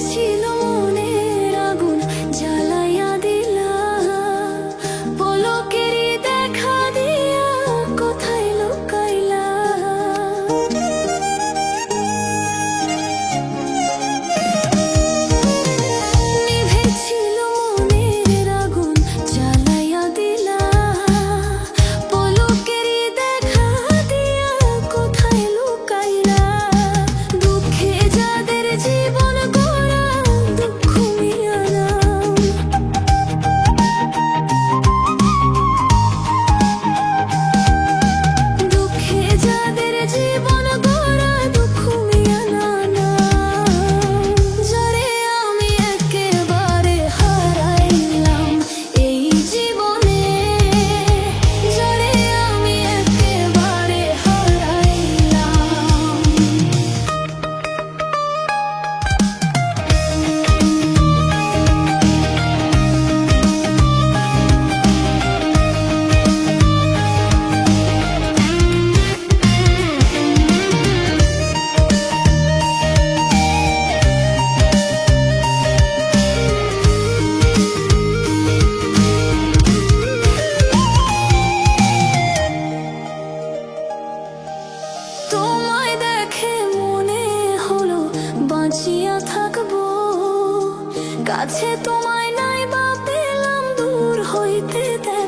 ছিল মনে কাছে তোমায় নাই বা পেলাম দূর হইতে দেয়